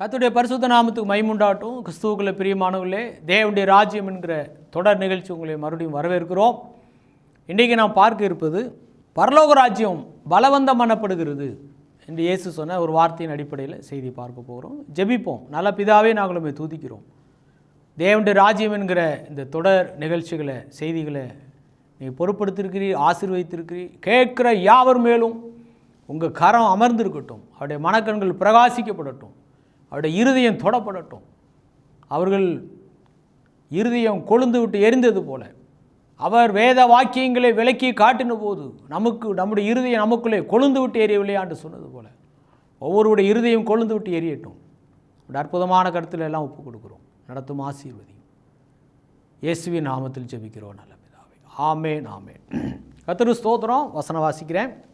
கத்துடைய பரிசுத்த நாமத்துக்கு மைமுண்டாட்டும் கிறிஸ்துவுக்குள்ள பிரியமானவர்களே தேவனுடைய ராஜ்யம் என்கிற தொடர் நிகழ்ச்சி உங்களை மறுபடியும் வரவேற்கிறோம். இன்றைக்கு நாம் பார்க்க இருப்பது பரலோக ராஜ்யம் பலவந்தம் பண்ணப்படுகிறது என்று இயேசு சொன்ன ஒரு வார்த்தையின் அடிப்படையில் செய்தி பார்க்க போகிறோம் ஜெபிப்போம். நல்ல பிதாவே நாங்களுமே தூதிக்கிறோம். தேவனுடைய ராஜ்யம் என்கிற இந்த தொடர் நிகழ்ச்சிகளை செய்திகளை நீங்கள் பொறுப்படுத்திருக்கிறீர் ஆசீர்வதித்திருக்கிறீர் கேட்குற யாவர் மேலும் உங்கள் கரம் அமர்ந்திருக்கட்டும். அவருடைய மனக்கண்கள் பிரகாசிக்கப்படட்டும். அவருடைய இருதயம் தொடப்படட்டும். அவர்கள் இருதயம் கொழுந்து விட்டு எரிந்தது போல. அவர் வேத வாக்கியங்களை விளக்கி காட்டின போது நமக்கு நம்முடைய இருதயம் நமக்குள்ளே கொழுந்து விட்டு எரியவில்லை என்று சொன்னது போல. ஒவ்வொருடைய இருதயம் கொழுந்து விட்டு எரியட்டும். ஒரு அற்புதமான கருத்தில் எல்லாம் ஒப்புக் கொடுக்குறோம். நடத்தும் ஆசீர்வதியும். இயேசுவின் நாமத்தில் ஜெபிக்கிறோம் நல்ல பிதாவே. ஆமேன் ஆமேன். கத்திரு ஸ்தோத்திரம். வசனம் வாசிக்கிறேன்.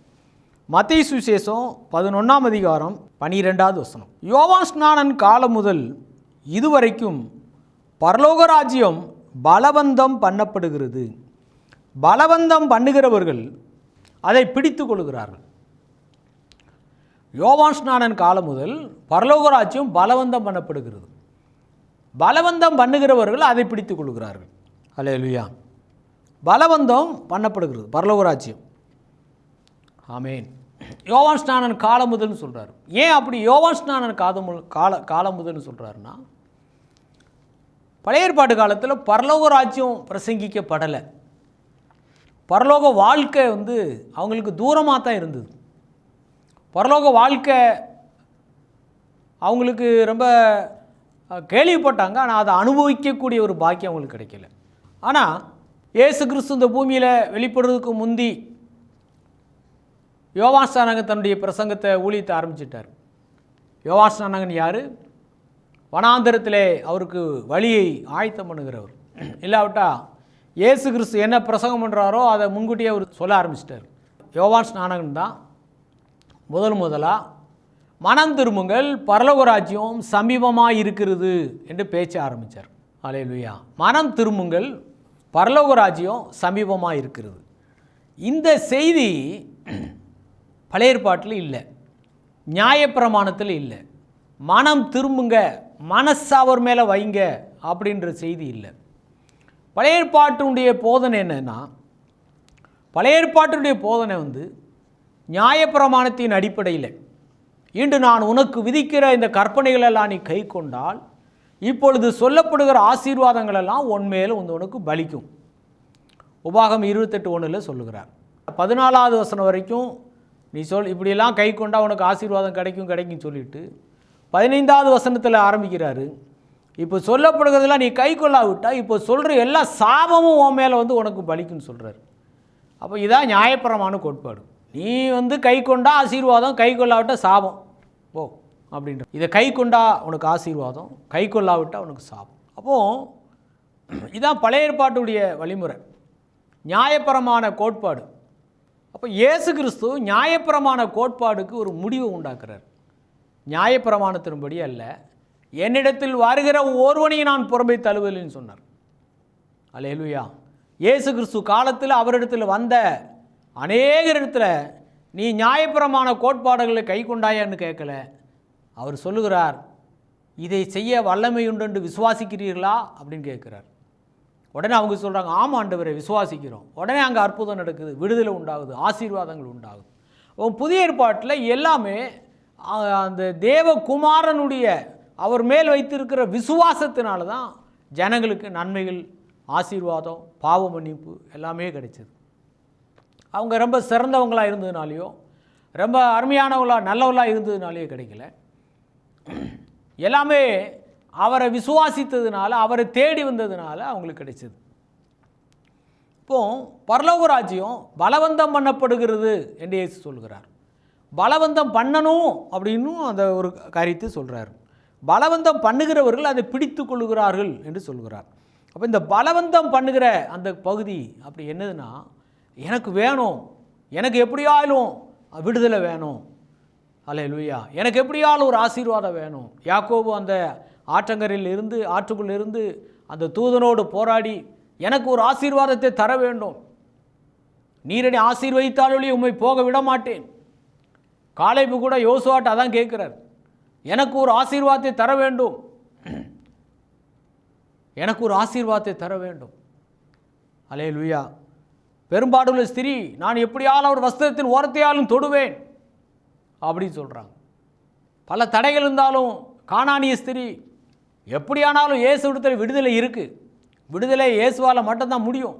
மத்திய சுவிசேஷம் பதினொன்றாம் அதிகாரம் பனிரெண்டாவது வசனம். யோவான் ஸ்நானன் காலம் முதல் இதுவரைக்கும் பரலோக ராஜ்யம் பலவந்தம் பண்ணப்படுகிறது. பலவந்தம் பண்ணுகிறவர்கள் அதை பிடித்து கொள்கிறார்கள். யோவான் ஸ்நானன் காலம் முதல் பரலோக ராஜ்யம் பலவந்தம் பண்ணப்படுகிறது. பலவந்தம் பண்ணுகிறவர்கள் அதை பிடித்து கொள்கிறார்கள். அல்லேலூயா பலவந்தம் பண்ணப்படுகிறது. பரலோக ஆமேன். யோவான் ஸ்நானன் காலமுதல்னு சொல்கிறார் ஏன் அப்படி யோவான் ஸ்நானன் காதமுல் கால காலமுதல்னு சொல்கிறாருன்னா பழைய ஏற்பாடு காலத்தில் பரலோக ராஜ்யம் பிரசங்கிக்கப்படலை. பரலோக வாழ்க்கை வந்து அவங்களுக்கு தூரமாக தான் இருந்தது. பரலோக வாழ்க்கை அவங்களுக்கு ரொம்ப கேள்விப்பட்டாங்க. ஆனால் அதை அனுபவிக்கக்கூடிய ஒரு பாக்கியம் அவங்களுக்கு கிடைக்கல. ஆனால் ஏசு கிறிஸ்து இந்த பூமியில் வெளிப்படுறதுக்கு முந்தி யோவாஸ்தானகன் தன்னுடைய பிரசங்கத்தை ஊழியத்தை ஆரம்பிச்சிட்டார். யோவாஸ்தானகன் யார்? வனாந்தரத்திலே அவருக்கு வழியை ஆயத்தம் பண்ணுகிறவர். இல்லாவிட்டா இயேசு கிறிஸ்து என்ன பிரசங்கம் பண்ணுறாரோ அதை முன்கூட்டியே அவர் சொல்ல ஆரம்பிச்சிட்டார். யோவான் ஸ்நானகன் தான் முதல் முதலாக மனம் திரும்புங்கள் பரலோகராஜ்யம் சமீபமாக இருக்கிறது என்று பேச்ச ஆரம்பித்தார் அலையலுயா மனம் திரும்புங்கள் பரலோகராஜ்யம் சமீபமாக இருக்கிறது. இந்த செய்தி பழைய ஏற்பாட்டில் இல்லை. நியாயப்பிரமாணத்தில் இல்லை. மனம் திரும்புங்க மனசாவர் மேலே வைங்க அப்படின்ற செய்தி இல்லை. பழைய ஏற்பாட்டினுடைய போதனை என்னென்னா பழைய ஏற்பாட்டினுடைய போதனை வந்து நியாயப்பிரமாணத்தின் அடிப்படையில் இன்று நான் உனக்கு விதிக்கிற இந்த கற்பனைகளெல்லாம் நீ கை கொண்டால் இப்பொழுது சொல்லப்படுகிற ஆசீர்வாதங்களெல்லாம் எல்லாம் உன்மேல் உனக்கு பலிக்கும். உபாகம் இருபத்தெட்டு ஒன்றில் சொல்லுகிறார். பதினாலாவது வசனம் வரைக்கும் நீ சொல் இப்படியெல்லாம் கை கொண்டா உனக்கு ஆசீர்வாதம் கிடைக்கும் கிடைக்கும் சொல்லிட்டு பதினைந்தாவது வசனத்தில் ஆரம்பிக்கிறாரு. இப்போ சொல்லப்படுகிறதெல்லாம் நீ கை கொள்ளாவிட்டால் இப்போ சொல்கிற எல்லா சாபமும் உன் மேலே வந்து உனக்கு பலிக்குன்னு சொல்கிறாரு அப்போ இதான் நியாயப்பிரமான கோட்பாடு. நீ வந்து கை கொண்டா ஆசீர்வாதம் கை கொள்ளாவிட்டால் சாபம். ஓ அப்படின்ற. இதை கை கொண்டா உனக்கு ஆசீர்வாதம் கை கொள்ளாவிட்டால் உனக்கு சாபம். அப்போது இதான் பழைய ஏற்பாட்டுடைய வழிமுறை. நியாயப்பரமான கோட்பாடு. அப்போ இயேசு கிறிஸ்து நியாயப்பிரமான கோட்பாடுக்கு ஒரு முடிவை உண்டாக்குறார். நியாயப்பிரமாணத்தின்படி அல்ல என்னிடத்தில் வருகிற ஒருவனையும் நான் புறம்பை தழுவலின்னு சொன்னார். அலையலுயா இயேசு கிறிஸ்து காலத்தில் அவரிடத்தில் வந்த அநேகரிடத்தில் நீ நியாயப்பிரமான கோட்பாடுகளை கை கொண்டாயான்னு கேட்கல. அவர் சொல்லுகிறார் இதை செய்ய வல்லமை உண்டு என்று விசுவாசிக்கிறீர்களா? அப்படின்னு கேட்குறார். உடனே அவங்க சொல்கிறாங்க ஆமாம் ஆண்டவரை விசுவாசிக்கிறோம். உடனே அங்கே அற்புதம் நடக்குது விடுதலை உண்டாகுது ஆசீர்வாதங்கள் உண்டாகுது. புதிய ஏற்பாட்டில் எல்லாமே அந்த தேவகுமாரனுடைய அவர் மேல் வைத்திருக்கிற விசுவாசத்தினால தான் ஜனங்களுக்கு நன்மைகள் ஆசீர்வாதம் பாவ மன்னிப்பு எல்லாமே கிடைச்சது. அவங்க ரொம்ப சிறந்தவங்களாக இருந்ததுனாலேயோ ரொம்ப அருமையானவங்களாக நல்லவங்களாக இருந்ததுனாலேயோ கிடைக்கல. எல்லாமே அவரை விசுவாசித்ததுனால அவரை தேடி வந்ததுனால அவங்களுக்கு கிடைச்சது. இப்போ பரலோக ராஜ்யம் பலவந்தம் பண்ணப்படுகிறது என்று இயேசு சொல்கிறார். பலவந்தம் பண்ணணும் அப்படின்னும் அந்த ஒரு காரியத்தை சொல்கிறார் பலவந்தம் பண்ணுகிறவர்கள் அதை பிடித்து கொள்கிறார்கள் என்று சொல்கிறார். அப்போ இந்த பலவந்தம் பண்ணுகிற அந்த பகுதி அப்படி என்னதுன்னா எனக்கு வேணும் எனக்கு எப்படியாலும் விடுதலை வேணும். அல்ல லூயா எனக்கு எப்படியாலும் ஒரு ஆசீர்வாதம் வேணும். யாக்கோபு அந்த ஆற்றங்கரையில் இருந்து ஆற்றுக்குள் இருந்து அந்த தூதனோடு போராடி எனக்கு ஒரு ஆசீர்வாதத்தை தர வேண்டும். நீரடி ஆசீர்வதித்தாலொழி உண்மை போக விட மாட்டேன் காலைப்பு கூட யோசுவாட்ட அதான் கேட்குறார் எனக்கு ஒரு ஆசீர்வாதத்தை தர வேண்டும். எனக்கு ஒரு ஆசீர்வாதத்தை தர வேண்டும். அலே லுயா பெரும்பாடுள்ள ஸ்திரீ நான் எப்படியாலும் அவர் வஸ்திரத்தின் ஓரத்தையாலும் தொடுவேன். அப்படின்னு சொல்கிறாங்க பல தடைகள் இருந்தாலும் காணானிய ஸ்திரீ எப்படியானாலும் இயேசு விடுதலை விடுதலை இருக்குது விடுதலை இயேசுவால் மட்டும்தான் முடியும்.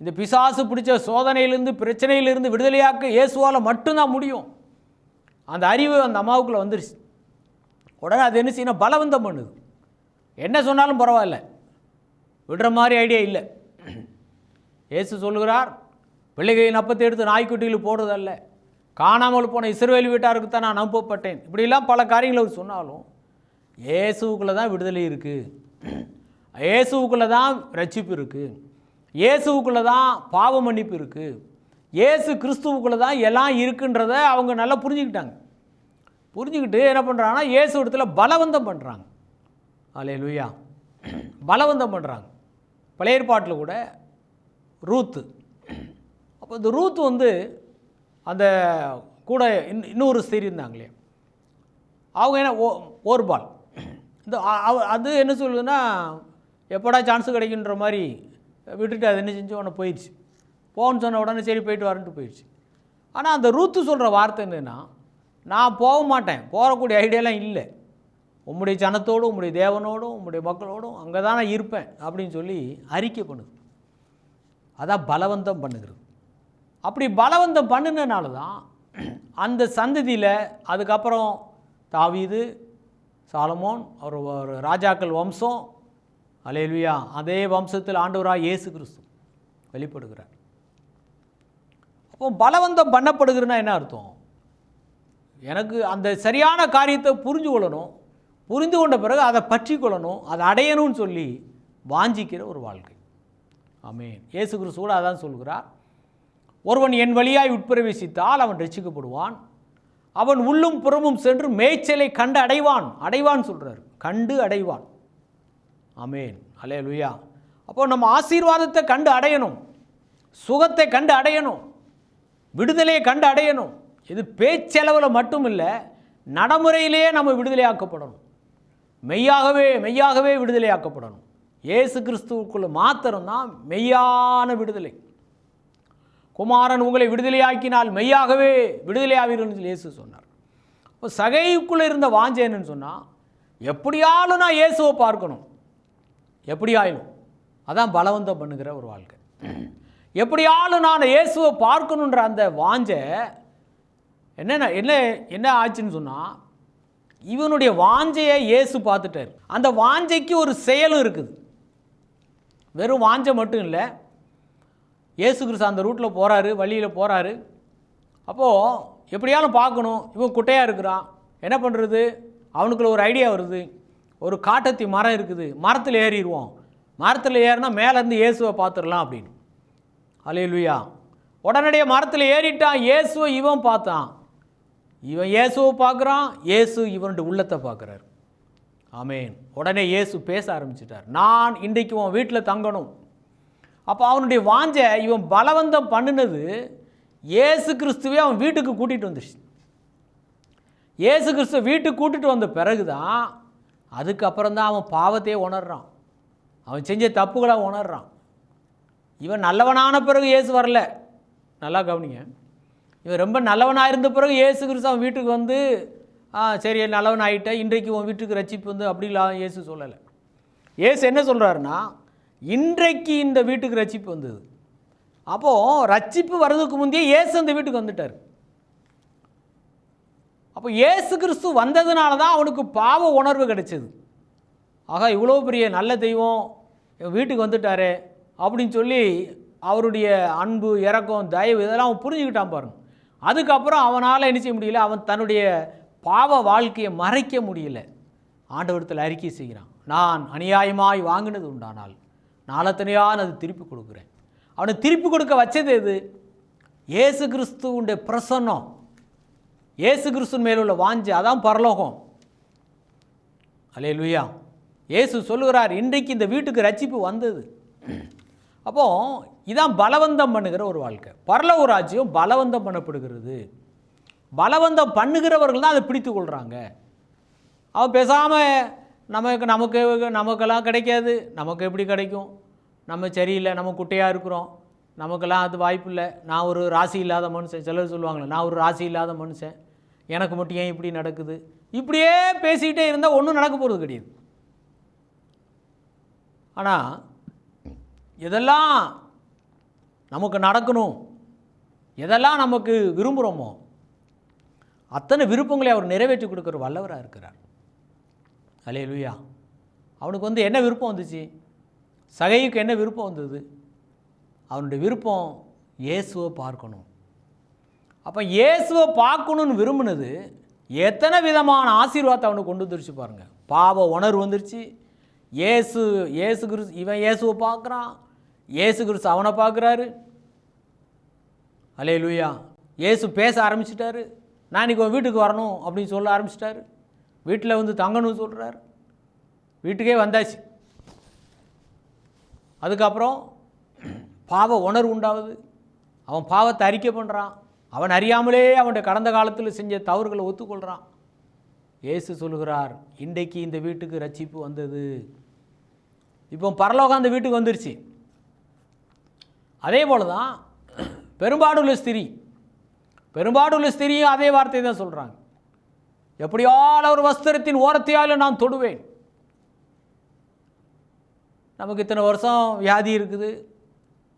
இந்த பிசாசு பிடிச்ச சோதனையிலிருந்து பிரச்சனையிலிருந்து விடுதலையாக்க இயேசுவால் மட்டும்தான் முடியும். அந்த அறிவு அந்த அம்மாவுக்குள்ளே வந்துருச்சு. உடனே அது என்ன செய்யணும் பலவந்தம் பண்ணுது. என்ன சொன்னாலும் பரவாயில்ல. விடுற மாதிரி ஐடியா இல்லை. இயேசு சொல்லுகிறார் பிள்ளைகளின் அப்பத்தை எடுத்து நாய்க்குட்டியில் போடுறதல்ல. காணாமல் போன இஸ்ரவேல் வீட்டாருக்கு தான் நான் அனுப்பப்பட்டேன். இப்படிலாம் பல காரியங்களை அவர் சொன்னாலும் இயேசுவுக்குள்ளே தான் விடுதலை இருக்குது இயேசுவுக்குள்ளே தான் ரட்சிப்பு இருக்குது இயேசுவுக்குள்ளே தான் பாவ மன்னிப்பு இருக்குது இயேசு கிறிஸ்துவுக்குள்ளே தான் எல்லாம் இருக்குன்றத அவங்க நல்லா புரிஞ்சுக்கிட்டாங்க. புரிஞ்சுக்கிட்டு என்ன பண்ணுறாங்கன்னா இயேசு இடத்துல பலவந்தம் பண்ணுறாங்க அலே லுய்யா பலவந்தம் பண்ணுறாங்க பழைய ஏற்பாட்டில் கூட ரூத்து. அப்போ இந்த ரூத் வந்து அந்த கூட இன் இன்னொரு ஸ்திரீ இருந்தாங்களே. அவங்க என்ன ஓ ஓர்பால். இந்த அவ- அது என்ன சொல்லுதுன்னா எப்படா சான்ஸ் கிடைக்குன்ற மாதிரி விட்டுட்டு அது என்ன செஞ்சு உடனே போயிடுச்சு. போகணுன்னு சொன்ன உடனே சரி போயிட்டு வரன்ட்டு போயிடுச்சு. ஆனால் அந்த ரூத்து சொல்கிற வார்த்தை என்னென்னா நான் போக மாட்டேன். போகக்கூடிய ஐடியாலாம் இல்லை. உம்முடைய ஜனத்தோடும் உம்முடைய தேவனோடும் உம்முடைய மக்களோடும் அங்கே தான் நான் இருப்பேன் அப்படின்னு சொல்லி அறிக்கை பண்ணுது. அதான் பலவந்தம் பண்ணுகிறது. அப்படி பலவந்தம் பண்ணினனால தான் அந்த சந்ததியில் அதுக்கப்புறம் தாவீது சாலமோன் அவர் ஒரு ராஜாக்கள் வம்சம். அலையல்வியா அதே வம்சத்தில் ஆண்டவராக இயேசு கிறிஸ்து வெளிப்படுகிறார். அப்போ பலவந்தம் பண்ணப்படுகிறதுனா என்ன அர்த்தம்? எனக்கு அந்த சரியான காரியத்தை புரிஞ்சு கொள்ளணும் புரிந்து கொண்ட பிறகு அதை பற்றி கொள்ளணும் அதை அடையணும்னு சொல்லி வாஞ்சிக்கிற ஒரு வாழ்க்கை. ஆமேன். இயேசு கிறிஸ்து கூட அதான் சொல்கிறார். ஒருவன் என் வழியாய் உட்பிரவேசித்தால் அவன் ரசிக்கப்படுவான் அவன் உள்ளும் புறமும் சென்று மேய்ச்சலை கண்டு அடைவான். அடைவான் சொல்கிறார் கண்டு அடைவான். அமேன் அலே லுயா அப்போ நம்ம ஆசீர்வாதத்தை கண்டு அடையணும். சுகத்தை கண்டு அடையணும். விடுதலையை கண்டு அடையணும். இது பேச்சளவில் மட்டும் இல்லை நடைமுறையிலேயே நம்ம விடுதலையாக்கப்படணும். மெய்யாகவே மெய்யாகவே விடுதலையாக்கப்படணும். இயேசு கிறிஸ்துவுக்குள்ள மாத்திரம்தான் மெய்யான விடுதலை. குமாரன் உங்களை விடுதலையாக்கினால் மெய்யாகவே விடுதலையாவீர்கள் இயேசு சொன்னார். இப்போ சகைக்குள்ளே இருந்த வாஞ்சை என்னன்னு சொன்னால் எப்படியாலும் நான் இயேசுவை பார்க்கணும். எப்படியாயிலும் அதான் பலவந்தம் பண்ணுகிற ஒரு வாழ்க்கை. எப்படியாலும் நான் இயேசுவை பார்க்கணுன்ற அந்த வாஞ்சை என்னென்ன என்ன என்ன ஆச்சுன்னு சொன்னால் இவனுடைய வாஞ்சையை இயேசு பார்த்துட்டார். அந்த வாஞ்சைக்கு ஒரு செயலும் இருக்குது. வெறும் வாஞ்சை மட்டும் இல்லை இயேசு கிறிஸ்து அந்த ரூட்டில் போகிறாரு வழியில் போகிறாரு அப்போது எப்படியாலும் பார்க்கணும். இவன் குட்டையாக இருக்கிறான். என்ன பண்ணுறது அவனுக்குள்ள ஒரு ஐடியா வருது. ஒரு காட்டத்தி மரம் இருக்குது. மரத்தில் ஏறிடுவோம். மரத்தில் ஏறினா மேலேருந்து இயேசுவை பார்த்துடலாம் அப்படின்னு. அலையிலுயா உடனடியாக மரத்தில் ஏறிட்டான். இயேசுவை இவன் பார்த்தான். இவன் இயேசுவை பார்க்குறான். இயேசு இவனுடைய உள்ளத்தை பார்க்குறாரு. ஆமேன் உடனே இயேசு பேச ஆரம்பிச்சிட்டார். நான் இன்றைக்கு உன் வீட்டில் தங்கணும். அப்போ அவனுடைய வாஞ்சை இவன் பலவந்தம் பண்ணினது ஏசு கிறிஸ்துவே அவன் வீட்டுக்கு கூட்டிகிட்டு வந்துடுச்சு ஏசு கிறிஸ்துவ வீட்டுக்கு கூட்டிகிட்டு வந்த பிறகு தான் அதுக்கப்புறம் தான் அவன் பாவத்தையே உணர்றான். அவன் செஞ்ச தப்புகளை உணர்றான். இவன் நல்லவனான பிறகு ஏசு வரல. நல்லா கவனிங்க. இவன் ரொம்ப நல்லவனாக இருந்த பிறகு ஏசு கிறிஸ்து அவன் வீட்டுக்கு வந்து ஆ சரி நல்லவன் ஆகிட்ட இன்றைக்கு உன் வீட்டுக்கு ரட்சிப்பு வந்து அப்படிலாம் ஏசு சொல்லலை. ஏசு என்ன சொல்கிறாருன்னா இன்றைக்கு இந்த வீட்டுக்கு ரட்சிப்பு வந்தது. அப்போது ரட்சிப்பு வர்றதுக்கு முந்தையே இயேசு அந்த வீட்டுக்கு வந்துட்டார். அப்போ இயேசு கிறிஸ்து வந்ததுனால தான் அவனுக்கு பாவ உணர்வு கிடைச்சது. ஆகா இவ்வளோ பெரிய நல்ல தெய்வம் என் வீட்டுக்கு வந்துட்டாரே அப்படின்னு சொல்லி அவருடைய அன்பு இரக்கம் தயவு இதெல்லாம் அவன் புரிஞ்சுக்கிட்டான் பாருங்க. அதுக்கப்புறம் அவனால் என்ன செய்ய முடியல அவன் தன்னுடைய பாவ வாழ்க்கையை மறைக்க முடியல. ஆண்டவரத்தில் அறிக்கை செய்கிறான். நான் அநியாயமாய் வாங்கினது உண்டானால் நாளத்தனையான அது திருப்பி கொடுக்குறேன். அவனை திருப்பி கொடுக்க வச்சது எது? இயேசு கிறிஸ்துவுடைய பிரசன்னம். இயேசு கிறிஸ்துவின் மேல் உள்ள வாஞ்சி அதான் பரலோகம். அலே லுயா இயேசு சொல்லுகிறார் இன்றைக்கு இந்த வீட்டுக்கு ரட்சிப்பு வந்தது. அப்போ இதான் பலவந்தம் பண்ணுகிற ஒரு வாழ்க்கை. பரலோக ராஜ்யம் பலவந்தம் பண்ணப்படுகிறது. பலவந்தம் பண்ணுகிறவர்கள் தான் அதை பிடித்து கொள்கிறாங்க அவன் பேசாமல் நமக்கு நமக்கு நமக்கெல்லாம் கிடைக்காது. நமக்கு எப்படி கிடைக்கும்? நம்ம சரியில்லை நம்ம குட்டையாக இருக்கிறோம். நமக்கெல்லாம் அது வாய்ப்பு இல்லை. நான் ஒரு ராசி இல்லாத மனுஷன். சிலர் சொல்லுவாங்களே நான் ஒரு ராசி இல்லாத மனுஷன். எனக்கு மட்டும் ஏன் இப்படி நடக்குது? இப்படியே பேசிக்கிட்டே இருந்தால் ஒன்றும் நடக்க போகிறது கிடையாது. ஆனால் எதெல்லாம் நமக்கு நடக்கணும்? எதெல்லாம் நமக்கு விரும்புகிறோமோ அத்தனை விருப்பங்களை அவர் நிறைவேற்றி கொடுக்குற வல்லவராக இருக்கிறார். அலே லுயா அவனுக்கு வந்து என்ன விருப்பம் வந்துச்சு? சகைக்கு என்ன விருப்பம் வந்தது? அவனுடைய விருப்பம் இயேசுவை பார்க்கணும். அப்போ இயேசுவை பார்க்கணுன்னு விரும்பினது எத்தனை விதமான ஆசீர்வாதத்தை அவனுக்கு கொண்டு வந்துருச்சு பாருங்கள் பாவ உணர்வு வந்துருச்சு. இயேசு இயேசு கிறிஸ்து இவன் இயேசுவை பார்க்குறான். இயேசு கிறிஸ்து அவனை பார்க்குறாரு. அலே லூயா இயேசு பேச ஆரம்பிச்சிட்டாரு. நான் இன்னைக்கு உன் வீட்டுக்கு வரணும் அப்படின்னு சொல்ல ஆரம்பிச்சிட்டாரு. வீட்டில் வந்து தங்கணும்னு சொல்கிறார் வீட்டுக்கே வந்தாச்சு. அதுக்கப்புறம் பாவ உணர்வு உண்டாகுது. அவன் பாவத்தை அறிக்கை பண்ணுறான் அவன் அறியாமலே அவனுடைய கடந்த காலத்தில் செஞ்ச தவறுகளை ஒத்துக்கொள்கிறான் இயேசு சொல்லுகிறார் இன்றைக்கு இந்த வீட்டுக்கு ரட்சிப்பு வந்தது. இப்போ பரலோகம் அந்த வீட்டுக்கு வந்துருச்சு. அதே போல தான் பெரும்பாடுள்ள ஸ்திரீ பெரும்பாடுள்ள ஸ்திரியும் அதே வார்த்தை தான் சொல்கிறாங்க எப்படியால் ஒரு வஸ்திரத்தின் ஓரத்தையால் நான் தொடுவேன். நமக்கு இத்தனை வருஷம் வியாதி இருக்குது.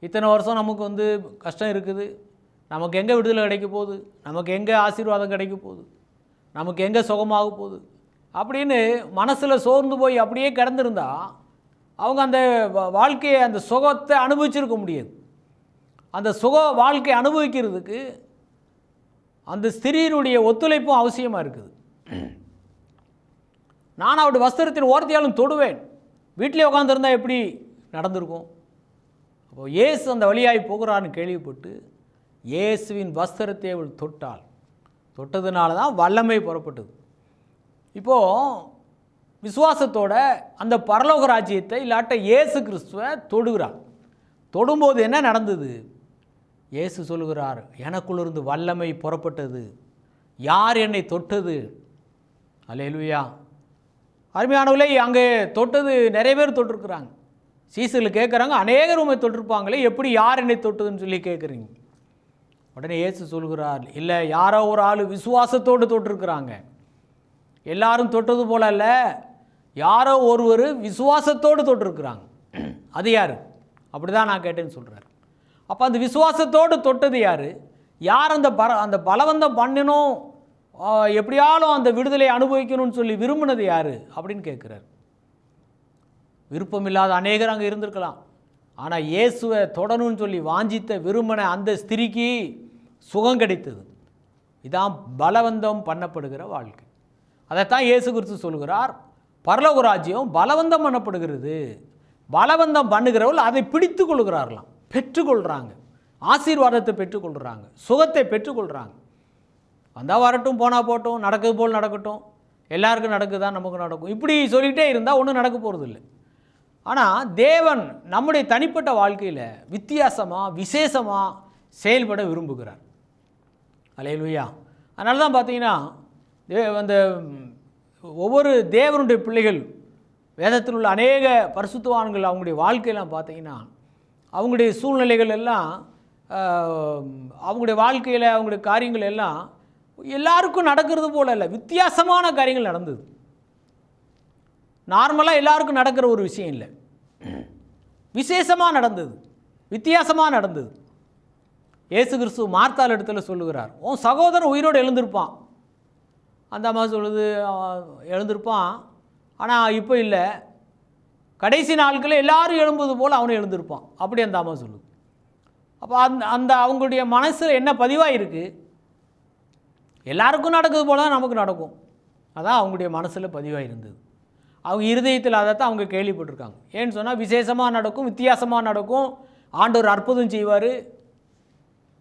இத்தனை வருஷம் நமக்கு வந்து கஷ்டம் இருக்குது. நமக்கு எங்கே விடுதலை கிடைக்க போகுது? நமக்கு எங்கே ஆசீர்வாதம் கிடைக்க போகுது? நமக்கு எங்கே சுகமாக போகுது? அப்படின்னு மனசில் சோர்ந்து போய் அப்படியே கிடந்திருந்தா அவங்க அந்த வாழ்க்கையை அந்த சுகத்தை அனுபவிச்சிருக்க முடியாது. அந்த சுக வாழ்க்கையை அனுபவிக்கிறதுக்கு அந்த ஸ்திரீனுடைய ஒத்துழைப்பும் அவசியமாக இருக்குது. நான் அவருடைய வஸ்திரத்தின் ஓரத்தையாலும் தொடுவேன். வீட்டிலே உட்காந்துருந்தா எப்படி நடந்திருக்கும்? அப்போ இயேசு அந்த வழியாய் போகிறான்னு கேள்விப்பட்டு இயேசுவின் வஸ்திரத்தை அவள் தொட்டாள். தொட்டதுனால தான் வல்லமை புறப்பட்டது. இப்போது விசுவாசத்தோட அந்த பரலோக ராஜ்யத்தை இல்லாட்ட இயேசு கிறிஸ்துவை தொடுகிறாள் தொடும்போது என்ன நடந்தது? இயேசு சொல்லுகிறார் எனக்குள்ளிருந்து வல்லமை புறப்பட்டது. யார் என்னை தொட்டது? அல்லேலூயா அருமையானவர்களே அங்கே தொட்டது நிறைய பேர் தொட்டிருக்கிறாங்க. சீசர்கள் கேட்குறாங்க அநேகர் உண்மை தொட்டிருப்பாங்களே எப்படி யார் என்னை தொட்டதுன்னு சொல்லி கேட்குறீங்க உடனே இயேசு சொல்கிறார் இல்லை யாரோ ஒரு ஆள் விசுவாசத்தோடு தொட்டிருக்கிறாங்க. எல்லாரும் தொட்டது போல அல்ல யாரோ ஒருவர் விசுவாசத்தோடு தொட்டிருக்கிறாங்க. அது யார்? அப்படி தான் நான் கேட்டேன்னு சொல்கிறார் அப்போ அந்த விசுவாசத்தோடு தொட்டது யார்? யார் அந்த பர அந்த பலவந்தம் பண்ணினோம்? எப்படியாலும் அந்த விடுதலை அனுபவிக்கணும்னு சொல்லி விரும்பினது யார் அப்படின்னு கேட்குறாரு. விருப்பமில்லாத அநேகர் அங்கே இருந்திருக்கலாம். ஆனால் இயேசுவை தொடணும்னு சொல்லி வாஞ்சித்த விரும்பின அந்த ஸ்திரிக்கு சுகம் கிடைத்தது. இதான் பலவந்தம் பண்ணப்படுகிற வாழ்க்கை. அதைத்தான் இயேசு குறித்து சொல்கிறார். பரலோக ராஜ்யம் பலவந்தம் பண்ணப்படுகிறது. பலவந்தம் பண்ணுகிறவர்கள் அதை பிடித்து கொள்கிறார்களாம். பெற்றுக்கொள்கிறாங்க ஆசீர்வாதத்தை பெற்றுக்கொள்கிறாங்க சுகத்தை பெற்றுக்கொள்கிறாங்க வந்தால் வரட்டும் போனால் போட்டும் நடக்குது போல் நடக்கட்டும். எல்லாருக்கும் நடக்குதான் நமக்கு நடக்கும். இப்படி சொல்லிகிட்டே இருந்தால் ஒன்றும் நடக்க போகிறது இல்லை ஆனால் தேவன் நம்முடைய தனிப்பட்ட வாழ்க்கையில் வித்தியாசமாக விசேஷமாக செயல்பட விரும்புகிறார். அலையலுயா. அதனால தான் பார்த்தீங்கன்னா தே- அந்த ஒவ்வொரு தேவனுடைய பிள்ளைகள் வேதத்தில் உள்ள அநேக பரிசுத்துவான்கள் அவங்களுடைய வாழ்க்கையெல்லாம் பார்த்தீங்கன்னா அவங்களுடைய சூழ்நிலைகள் எல்லாம் அவங்களுடைய வாழ்க்கையில் அவங்களுடைய காரியங்கள் எல்லாம் எல்லாருக்கும் நடக்கிறது போல இல்லை. வித்தியாசமான காரியங்கள் நடந்தது. நார்மலாக எல்லாருக்கும் நடக்கிற ஒரு விஷயம் இல்லை. விசேஷமாக நடந்தது. வித்தியாசமாக நடந்தது. ஏசு கிறிஸ்து மார்த்தாள் இடத்துல சொல்லுகிறார் உன் சகோதரன் உயிரோடு எழுந்திருப்பான். அந்த அம்மா சொல்லுது எழுந்திருப்பான். ஆனால் இப்போ இல்லை. கடைசி நாட்களில் எல்லாரும் எழும்புவது போல் அவனும் எழுந்திருப்பான். அப்படி அந்த அம்மா சொல்லுது. அப்போ அந்த அந்த அவங்களுடைய மனசில் என்ன பதிவாக இருக்குது எல்லாருக்கும் நடக்குது போல தான் நமக்கு நடக்கும். அதான் அவங்களுடைய மனசில் பதிவாக இருந்தது. அவங்க இருதயத்தில் அதைத்தான் அவங்க கேள்விப்பட்டிருக்காங்க. ஏன்னு சொன்னால் விசேஷமாக நடக்கும் வித்தியாசமாக நடக்கும். ஆண்டவர் அற்புதம் செய்வார்.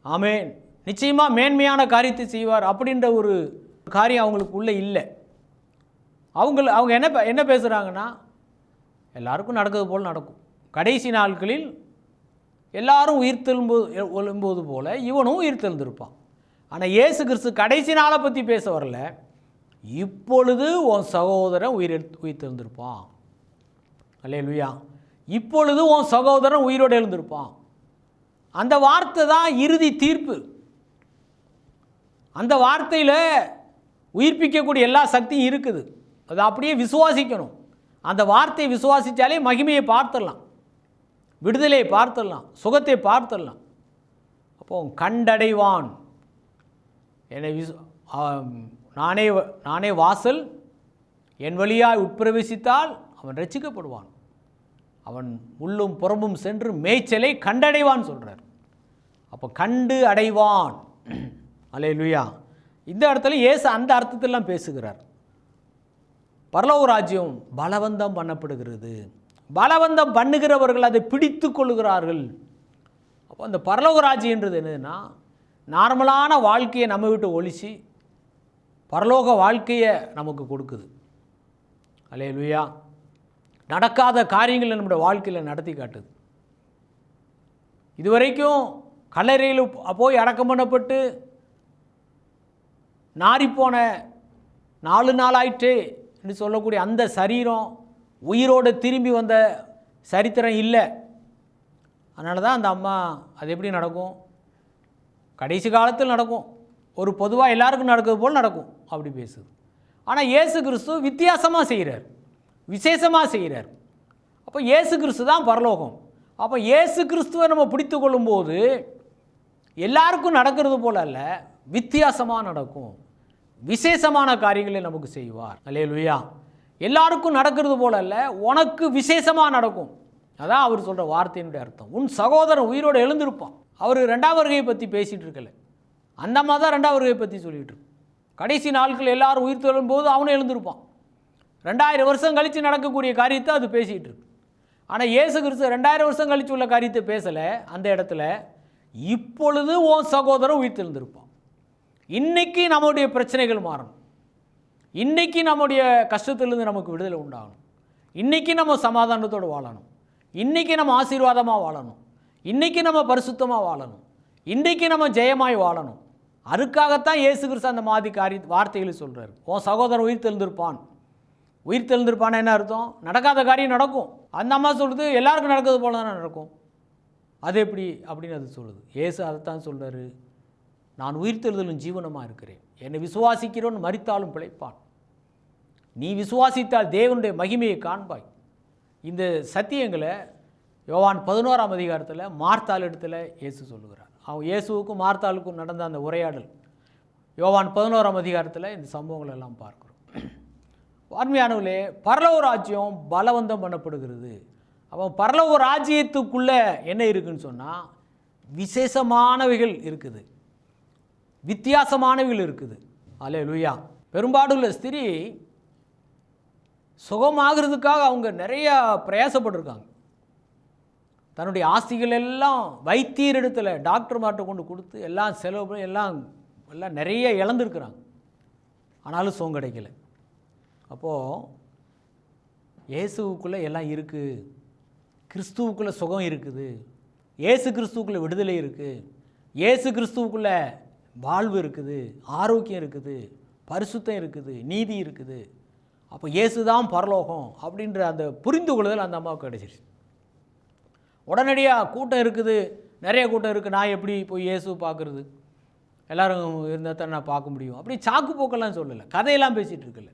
ஆமேன். நிச்சயமாக மேன்மையான காரியத்தை செய்வார் அப்படின்ற ஒரு காரியம் அவங்களுக்கு உள்ளே இல்லை. அவங்க அவங்க என்ன பே- என்ன பேசுகிறாங்கன்னா எல்லாருக்கும் நடக்கிறது போல் நடக்கும். கடைசி நாட்களில் எல்லாரும் உயிர் தெழும்போது எழும்போது போல் இவனும் உயிர் தெழுந்திருப்பான். ஆனால் இயேசு கிறிஸ்து கடைசி நாளை பற்றி பேச வரல. இப்பொழுது உன் சகோதரன் உயிர் உயிர்த்தெழுந்திருப்பான். அல்லே லுயா இப்பொழுது உன் சகோதரன் உயிரோடு எழுந்திருப்பான். அந்த வார்த்தை தான் இறுதி தீர்ப்பு. அந்த வார்த்தையில் உயிர்ப்பிக்கக்கூடிய எல்லா சக்தியும் இருக்குது. அதை அப்படியே விசுவாசிக்கணும். அந்த வார்த்தையை விசுவாசித்தாலே மகிமையை பார்த்துடலாம். விடுதலையை பார்த்துடலாம். சுகத்தை பார்த்துடலாம். அப்போ கண்டடைவான். என்னை விசு நானே நானே வாசல் என் வழியாய் உட்பிரவேசித்தால் அவன் ரட்சிக்கப்படுவான் அவன் உள்ளும் புறம்பும் சென்று மேய்ச்சலை கண்டடைவான் சொல்கிறார் அப்போ கண்டு அடைவான். அலே லுயா இந்த இடத்துல இயேசு அந்த அர்த்தத்திலாம் பேசுகிறார். பரலோக ராஜ்யம் பலவந்தம் பண்ணப்படுகிறது. பலவந்தம் பண்ணுகிறவர்கள் அதை பிடித்து கொள்கிறார்கள் அப்போ அந்த பரலோக ராஜ்யன்றது என்னதுன்னா நார்மலான வாழ்க்கையை நம்ம விட்டு ஒழிச்சு பரலோக வாழ்க்கையை நமக்கு கொடுக்குது. அலே லுயா நடக்காத காரியங்களை நம்முடைய வாழ்க்கையில் நடத்தி காட்டுது. இதுவரைக்கும் கல்லறையில் போய் அடக்கம் பண்ணப்பட்டு நாறிப்போன நாலு நாளாயிற்று என்று சொல்லக்கூடிய அந்த சரீரம் உயிரோடு திரும்பி வந்த சரித்திரம் இல்லை. அதனால தான் அந்த அம்மா அது எப்படி நடக்கும்? கடைசி காலத்தில் நடக்கும். ஒரு பொதுவாக எல்லாருக்கும் நடக்கிறது போல் நடக்கும். அப்படி பேசுது. ஆனால் இயேசு கிறிஸ்து வித்தியாசமாக செய்கிறார் விசேஷமாக செய்கிறார் அப்போ இயேசு கிறிஸ்து தான் பரலோகம். அப்போ இயேசு கிறிஸ்துவை நம்ம பிடித்து கொள்ளும்போது எல்லாருக்கும் நடக்கிறது போல் அல்ல வித்தியாசமாக நடக்கும். விசேஷமான காரியங்களை நமக்கு செய்வார். அல்லே லுயா எல்லாருக்கும் நடக்கிறது போல் அல்ல உனக்கு விசேஷமாக நடக்கும். அதான் அவர் சொல்கிற வார்த்தையினுடைய அர்த்தம். உன் சகோதரன் உயிரோடு எழுந்திருப்பான். அவர் ரெண்டாம் வருகையை பற்றி பேசிகிட்டு இருக்கல. அந்த மாதிரி தான் ரெண்டாம் வருகையை பற்றி சொல்லிகிட்டு கடைசி நாட்கள் எல்லாரும் உயிர் தெழும்போது அவனும் எழுந்திருப்பான். ரெண்டாயிரம் வருஷம் கழித்து நடக்கக்கூடிய காரியத்தை அது பேசிகிட்டு இருக்கு. ஆனால் இயேசு கிறிஸ்து ரெண்டாயிரம் வருஷம் கழித்து உள்ள காரியத்தை பேசலை. அந்த இடத்துல இப்பொழுது உன் சகோதரன் உயிர் தெழுந்திருப்பான். இன்றைக்கி நம்முடைய பிரச்சனைகள் மாறணும். இன்றைக்கி நம்முடைய கஷ்டத்திலிருந்து நமக்கு விடுதலை உண்டாகணும். இன்றைக்கி நம்ம சமாதானத்தோடு வாழணும். இன்றைக்கி நம்ம ஆசீர்வாதமாக வாழணும். இன்னைக்கு நம்ம பரிசுத்தமாக வாழணும். இன்றைக்கு நம்ம ஜெயமாய் வாழணும். அதுக்காகத்தான் இயேசு கிறிஸ்து அந்த மாதிரி காரிய வார்த்தைகளை சொல்கிறார் ஓ சகோதரன் உயிர் தெழுந்திருப்பான் உயிர் தெழுந்திருப்பான என்ன அர்த்தம்? நடக்காத காரியம் நடக்கும். அந்த அம்மா சொல்கிறது எல்லாருக்கும் நடக்கிறது போல தானே நடக்கும். அது எப்படி அப்படின்னு அது சொல்லுது. இயேசு அதைத்தான் சொல்கிறார் நான் உயிர் தெழுதலும் ஜீவனமாக இருக்கிறேன். என்னை விசுவாசிக்கிறோன்னு மறித்தாலும் பிழைப்பான். நீ விசுவாசித்தால் தேவனுடைய மகிமையை காண்பாய். இந்த சத்தியங்களை யோவான் பதினோராம் அதிகாரத்தில் மார்த்தாள் இடத்துல இயேசு சொல்லுகிறார். அவன் இயேசுவுக்கும் மார்த்தாளுக்கும் நடந்த அந்த உரையாடல். யோவான் பதினோராம் அதிகாரத்தில் இந்த சம்பவங்கள் எல்லாம் பார்க்குறோம். வான்மையானவர்களே பரலவ ராஜ்யம் பலவந்தம் பண்ணப்படுகிறது. அவன் பரலவ ராஜ்யத்துக்குள்ளே என்ன இருக்குதுன்னு சொன்னால் விசேஷமானவைகள் இருக்குது. வித்தியாசமானவைகள் இருக்குது. அலே லுயா பெரும்பாடுள்ள ஸ்திரீ சுகமாகிறதுக்காக அவங்க நிறையா பிரயாசப்பட்டிருக்காங்க. தன்னுடைய ஆஸ்திகள் எல்லாம் வைத்தியர் இடத்துல டாக்டர் மாட்ட கொண்டு கொடுத்து எல்லாம் செலவு எல்லாம் எல்லாம் நிறைய இழந்துருக்குறாங்க. ஆனாலும் சுகம் கிடைக்கல. அப்போது இயேசுவுக்குள்ளே எல்லாம் இருக்குது கிறிஸ்துவுக்குள்ளே சுகம் இருக்குது. இயேசு கிறிஸ்துவுக்குள்ளே விடுதலை இருக்குது இயேசு கிறிஸ்துவுக்குள்ளே வாழ்வு இருக்குது. ஆரோக்கியம் இருக்குது. பரிசுத்தம் இருக்குது. நீதி இருக்குது. அப்போ இயேசு தான் பரலோகம் அப்படின்ற அந்த புரிந்து கொள்ளுதல் அந்த அம்மாவுக்கு கிடைச்சிருச்சு. உடனடியாக கூட்டம் இருக்குது. நிறைய கூட்டம் இருக்குது நான் எப்படி போய் இயேசு பார்க்குறது? எல்லோரும் இருந்தால் தான் நான் பார்க்க முடியும். அப்படி சாக்கு போக்கெல்லாம் சொல்லலை. கதையெல்லாம் பேசிகிட்டு இருக்கல.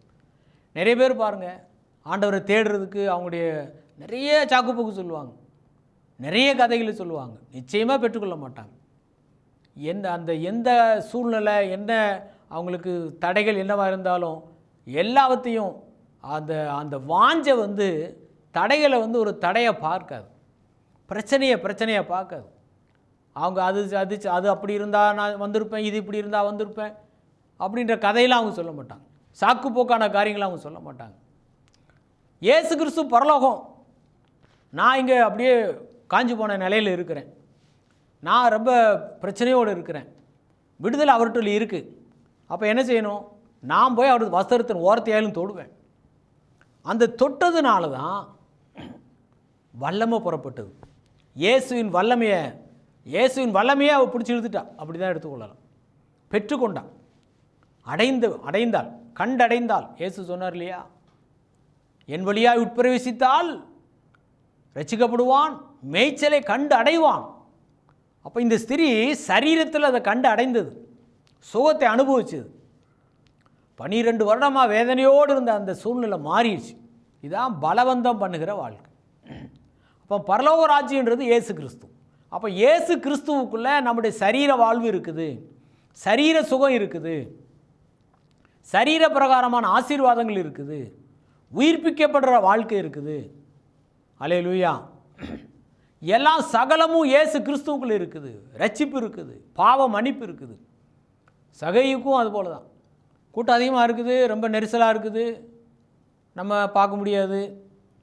நிறைய பேர் பாருங்கள் ஆண்டவரை தேடுறதுக்கு அவங்களுடைய நிறைய சாக்கு போக்கு சொல்லுவாங்க. நிறைய கதைகளை சொல்லுவாங்க. நிச்சயமாக பெற்றுக்கொள்ள மாட்டாங்க. எந்த அந்த எந்த சூழ்நிலை என்ன அவங்களுக்கு தடைகள் என்னவாக இருந்தாலும் எல்லாவற்றையும் அந்த அந்த வாஞ்சை வந்து தடைகளை வந்து ஒரு தடையை பார்க்காது. பிரச்சனையை பிரச்சனையை பார்க்காது. அவங்க அது அது அது அப்படி இருந்தால் நான் வந்திருப்பேன் இது இப்படி இருந்தால் வந்திருப்பேன் அப்படின்ற கதையெல்லாம் அவங்க சொல்ல மாட்டாங்க. சாக்கு போக்கான காரியங்களை அவங்க சொல்ல மாட்டாங்க. ஏசு கிறிஸ்து பரலோகம். நான் இங்கே அப்படியே காஞ்சி போன நிலையில் இருக்கிறேன். நான் ரொம்ப பிரச்சனையோடு இருக்கிறேன். விடுதலை அவர்கிட்ட இருக்குது அப்போ என்ன செய்யணும்? நான் போய் அவர் வஸ்திரத்தின் ஓரத்தையாலும் தொடுவேன். அந்த தொட்டதுனால தான் வல்லமை புறப்பட்டது. இயேசுவின் வல்லமையை இயேசுவின் வல்லமையை அவள் பிடிச்சி இழுத்துட்டா. அப்படி தான் எடுத்துக்கொள்ளலாம். பெற்றுக்கொண்டான். அடைந்து அடைந்தாள். கண்டடைந்தால் இயேசு சொன்னார் இல்லையா? என் வழியாய் உட்பிரவேசித்தால் ரசிக்கப்படுவான் மேய்ச்சலை கண்டு அடைவான். அப்போ இந்த ஸ்திரீ சரீரத்தில் அதை கண்டு அடைந்தது. சுகத்தை அனுபவிச்சது. பனிரெண்டு வருடமாக வேதனையோடு இருந்த அந்த சூழ்நிலை மாறிடுச்சு. இதான் பலவந்தம் பண்ணுகிற வாழ்க்கை. அப்போ பரலோக ராஜ்யன்றது ஏசு கிறிஸ்து. அப்போ ஏசு கிறிஸ்துவுக்குள்ளே நம்முடைய சரீர வாழ்வு இருக்குது. சரீர சுகம் இருக்குது. சரீர பிரகாரமான ஆசீர்வாதங்கள் இருக்குது. உயிர்ப்பிக்கப்படுற வாழ்க்கை இருக்குது. அலே லூயா எல்லாம் சகலமும் ஏசு கிறிஸ்துவுக்குள்ளே இருக்குது. ரட்சிப்பு இருக்குது. பாவ மன்னிப்பு இருக்குது. சகையுக்கும் அது போல தான் கூட்டம் அதிகமாக இருக்குது. ரொம்ப நெரிசலாக இருக்குது. நம்ம பார்க்க முடியாது.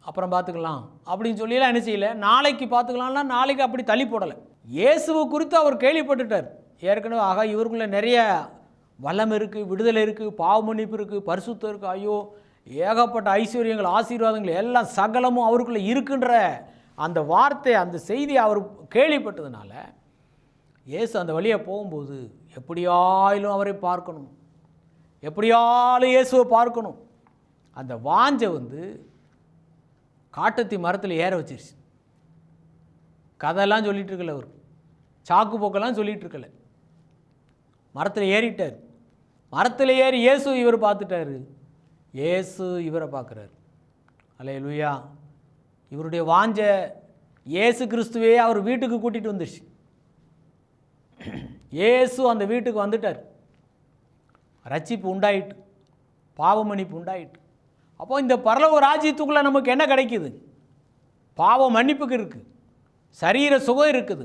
அப்புறம் பார்த்துக்கலாம் அப்படின்னு சொல்லிலாம் என்ன செய்யல? நாளைக்கு பார்த்துக்கலாம்னா நாளைக்கு அப்படி தள்ளி போடலை. இயேசுவை குறித்து அவர் கேள்விப்பட்டுட்டார். ஏற்கனவே ஆக இவருக்குள்ள நிறைய வல்லம் இருக்குது விடுதலை இருக்குது பாவமன்னிப்பு இருக்குது பரிசுத்தம் இருக்குது ஐயோ ஏகப்பட்ட ஐஸ்வர்யங்கள் ஆசீர்வாதங்கள் எல்லாம் சகலமும் அவருக்குள்ளே இருக்குன்ற அந்த வார்த்தை அந்த செய்தி அவர் கேள்விப்பட்டதுனால இயேசு அந்த வழியை போகும்போது எப்படியாயிலும் அவரை பார்க்கணும். எப்படியாலும் இயேசுவை பார்க்கணும். அந்த வாஞ்சை வந்து காட்டுத்தி மரத்தில் ஏற வச்சிருச்சு. கதையெல்லாம் சொல்லிகிட்டு இருக்கல அவர். சாக்கு போக்கெல்லாம் சொல்லிகிட்டு இருக்கல. மரத்தில் ஏறிட்டார். மரத்தில் ஏறி இயேசு இவர் பார்த்துட்டாரு. இயேசு இவரை பார்க்குறாரு. அலே லுயா இவருடைய வாஞ்ச இயேசு கிறிஸ்துவே அவர் வீட்டுக்கு கூட்டிகிட்டு வந்துருச்சு. இயேசு அந்த வீட்டுக்கு வந்துட்டார். ரட்சிப்பு உண்டாயிட்டு பாவமணிப்பு உண்டாயிட்டு. அப்போ இந்த பரலோக ராஜ்யத்துக்குள்ளே நமக்கு என்ன கிடைக்குது? பாவம் மன்னிப்புக்கு இருக்குது சரீர சுகம் இருக்குது.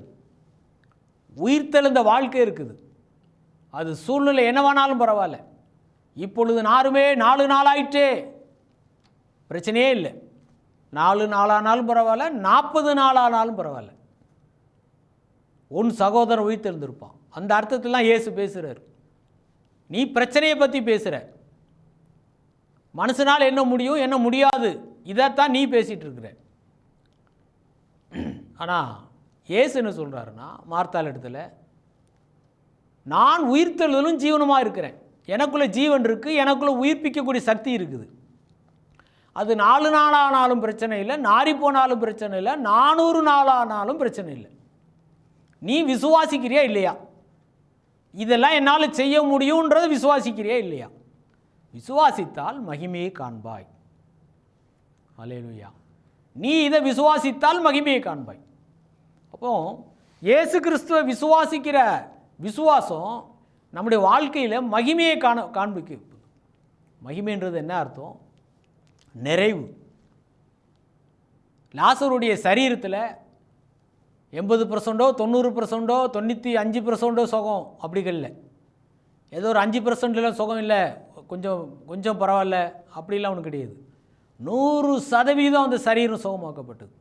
உயிர்த்தெழுந்த வாழ்க்கை இருக்குது. அது சூழ்நிலை என்னவானாலும் பரவாயில்ல. இப்பொழுது நாருமே நாலு நாளாயிட்டே. பிரச்சனையே இல்லை. நாலு நாளானாலும் பரவாயில்ல நாற்பது நாளானாலும் பரவாயில்ல. உன் சகோதரன் உயிர்த்தெழுந்திருப்பான் அந்த அர்த்தத்திலாம் இயேசு பேசுகிறார் நீ பிரச்சனையை பற்றி பேசுகிற மனுஷனால் என்ன முடியும் என்ன முடியாது? இதைத்தான் நீ பேசிகிட்டு இருக்கிற. ஆனால் ஏசு என்ன சொல்கிறாருன்னா மார்த்தாள் இடத்துல நான் உயிர்த்தெழுதலும் ஜீவனமாக இருக்கிறேன். எனக்குள்ளே ஜீவன் இருக்குது எனக்குள்ளே உயிர்ப்பிக்கக்கூடிய சக்தி இருக்குது. அது நாலு நாளானாலும் பிரச்சனை இல்லை நாரி போனாலும் பிரச்சனை இல்லை நானூறு நாளானாலும் பிரச்சனை இல்லை. நீ விசுவாசிக்கிறியா இல்லையா? இதெல்லாம் என்னால் செய்ய முடியுன்றதை விசுவாசிக்கிறியா இல்லையா? விசுவாசித்தால் மகிமையை காண்பாய். அலேலுயா நீ இதை விசுவாசித்தால் மகிமையை காண்பாய். அப்போ இயேசு கிறிஸ்துவை விசுவாசிக்கிற விசுவாசம் நம்முடைய வாழ்க்கையில் மகிமையை காண காண்பிக்க மகிமைன்றது என்ன அர்த்தம்? நிறைவு. லாசருடைய சரீரத்தில் எண்பது பர்சண்டோ தொண்ணூறு பர்சண்டோ தொண்ணூற்றி அஞ்சு பர்சண்டோ சுகம். அப்படிகள் ஏதோ ஒரு அஞ்சு பர்சன்டில் சுகம் இல்லை. கொஞ்சம் கொஞ்சம் பரவாயில்ல அப்படிலாம் ஒன்றும் கிடையாது. நூறு சதவீதம் அந்த சரீரம் சுகமாக்கப்பட்டது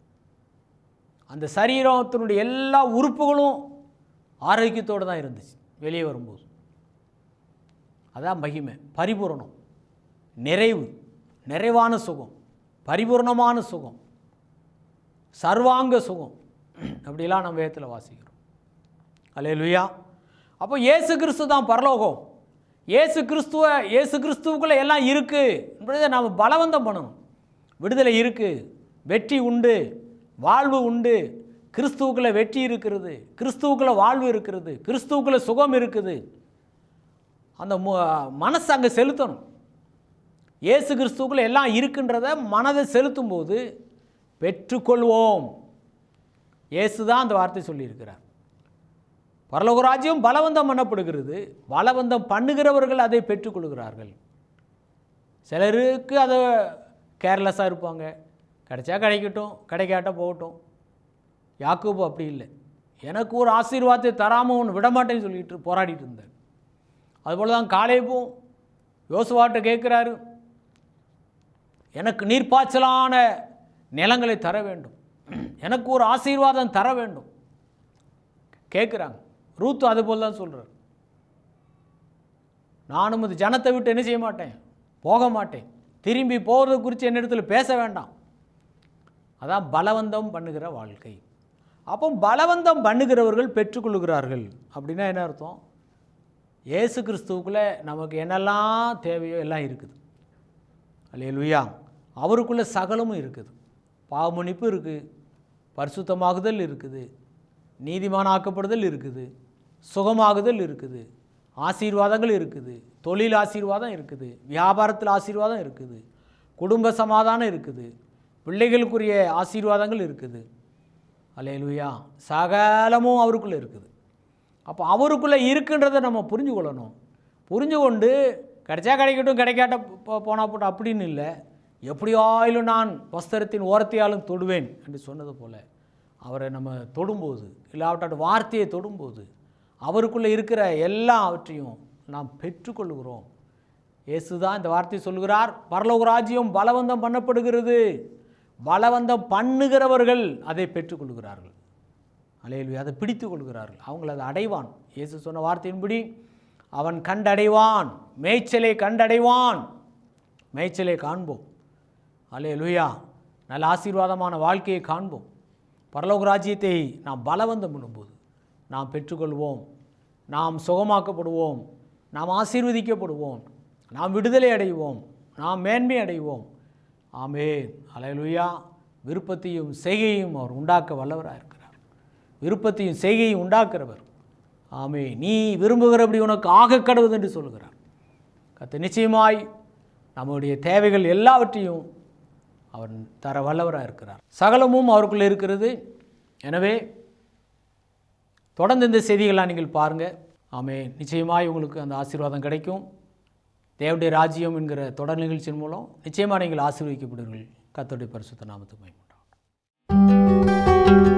அந்த சரீரத்தினுடைய எல்லா உறுப்புகளும் ஆரோக்கியத்தோடு தான் இருந்துச்சு வெளியே வரும்போது. அதான் மகிமை பரிபூரணம் நிறைவு நிறைவான சுகம் பரிபூர்ணமான சுகம் சர்வாங்க சுகம் அப்படிலாம் நம்ம வேதத்தில் வாசிக்கிறோம். அலே லுயா அப்போ இயேசு கிறிஸ்து தான் பரலோகம். இயேசு கிறிஸ்துவ இயேசு கிறிஸ்துவுக்குள்ளே எல்லாம் இருக்குது நாம் பலவந்தம் பண்ணணும். விடுதலை இருக்குது வெற்றி உண்டு வாழ்வு உண்டு. கிறிஸ்துவுக்குள்ளே வெற்றி இருக்கிறது கிறிஸ்துவுக்குள்ளே வாழ்வு இருக்கிறது கிறிஸ்துவுக்குள்ளே சுகம் இருக்குது. அந்த மனசை அங்கே செலுத்தணும். இயேசு கிறிஸ்துவுக்குள்ளே எல்லாம் இருக்குன்றத மனதை செலுத்தும் போது பெற்றுக்கொள்வோம். இயேசு தான் அந்த வார்த்தை சொல்லியிருக்கிறார். பரலோகராஜ்யம் பலவந்தம் பண்ணப்படுகிறது. பலவந்தம் பண்ணுகிறவர்கள் அதை பெற்றுக்கொள்கிறார்கள். சிலருக்கு அதை கேர்லெஸ்ஸாக இருப்பாங்க. கிடைச்சா கிடைக்கட்டும் கிடைக்காட்ட போகட்டும். யாக்கோபு அப்படி இல்லை. எனக்கு ஒரு ஆசீர்வாதத்தை தராமல் ஒன்று விடமாட்டேன்னு சொல்லிட்டு போராடிட்டு இருந்தார். அதுபோல் தான் காலேபும் யோசுவாட்ட கேட்குறாரு. எனக்கு நீர்ப்பாய்ச்சலான நிலங்களை தர வேண்டும். எனக்கு ஒரு ஆசீர்வாதம் தர வேண்டும். கேட்குறாங்க. ரூத்து அது போல் தான் சொல்கிறார் நானும் இது ஜனத்தை விட்டு என்ன செய்ய மாட்டேன்? போக மாட்டேன். திரும்பி போகிறது குறித்து என்னிடத்தில் பேச வேண்டாம். அதான் பலவந்தம் பண்ணுகிற வாழ்க்கை. அப்போ பலவந்தம் பண்ணுகிறவர்கள் பெற்றுக்கொள்கிறார்கள் அப்படின்னா என்ன அர்த்தம்? இயேசு கிறிஸ்துவுக்குள்ளே நமக்கு என்னெல்லாம் தேவையோ எல்லாம் இருக்குது. அல்லேலூயா. அவருக்குள்ளே சகலமும் இருக்குது. பாவமன்னிப்பு இருக்குது. பரிசுத்தமாகுதல் இருக்குது. நீதிமானாக்கப்படுதல் இருக்குது. சுகமாகுதல் இருக்குது. ஆசீர்வாதங்கள் இருக்குது. தொழில் ஆசீர்வாதம் இருக்குது. வியாபாரத்தில் ஆசீர்வாதம் இருக்குது. குடும்ப சமாதானம் இருக்குது. பிள்ளைகளுக்குரிய ஆசீர்வாதங்கள் இருக்குது. அலையலுயா சகலமும் அவருக்குள்ளே இருக்குது. அப்போ அவருக்குள்ளே இருக்குன்றதை நம்ம புரிஞ்சு கொள்ளணும். புரிஞ்சு கொண்டு கிடைச்சா கிடைக்கட்டும் கிடைக்காட்ட போனால் போட்டு அப்படின்னு இல்லை. எப்படியாயிலும் நான் வஸ்திரத்தின் ஓரத்தையாலும் தொடுவேன் என்று சொன்னது போல் அவரை நம்ம தொடும்போது இல்லாவிட்டாட்டு வார்த்தையை தொடும்போது அவருக்குள்ளே இருக்கிற எல்லாவற்றையும் நாம் பெற்றுக்கொள்கிறோம். இயேசு தான் இந்த வார்த்தை சொல்கிறார் பரலோக ராஜ்யம் பலவந்தம் பண்ணப்படுகிறது. பலவந்தம் பண்ணுகிறவர்கள் அதை பெற்றுக்கொள்கிறார்கள். அலையல்வி அதை பிடித்து கொள்கிறார்கள் அவங்கள அதை அடைவான். இயேசு சொன்ன வார்த்தையின்படி அவன் கண்டடைவான். மேய்ச்சலை கண்டடைவான். மேய்ச்சலை காண்போம். அலையலுயா நல்ல ஆசீர்வாதமான வாழ்க்கையை காண்போம். பரலோக ராஜ்யத்தை நாம் பலவந்தம் பண்ணும்போது நாம் பெற்றுக்கொள்வோம். நாம் சுகமாக்கப்படுவோம். நாம் ஆசீர்வதிக்கப்படுவோம். நாம் விடுதலை அடைவோம். நாம் மேன்மை அடைவோம். ஆமே அலையலுயா விருப்பத்தையும் செய்கையும் அவர் உண்டாக்க வல்லவராக இருக்கிறார். விருப்பத்தையும் செய்கையும் உண்டாக்குறவர். ஆமே நீ விரும்புகிறபடி உனக்கு ஆக கடவுது என்று சொல்கிறார் கத்து நிச்சயமாய் நம்முடைய தேவைகள் எல்லாவற்றையும் அவர் தர வல்லவராக இருக்கிறார். சகலமும் அவருக்குள்ளே இருக்கிறது. எனவே தொடர்ந்து இந்த செய்திகளாக நீங்கள் பாருங்கள் ஆமே நிச்சயமாய் உங்களுக்கு அந்த ஆசீர்வாதம் கிடைக்கும். தேவடைய ராஜ்யம் என்கிற தொடர் நிகழ்ச்சியின் மூலம் நிச்சயமாக நீங்கள் ஆசீர்வதிக்கப்படுவீர்கள். கத்தோடைய பரிசுத்த நாமத்துக்கு மகிமை உண்டாகட்டும்.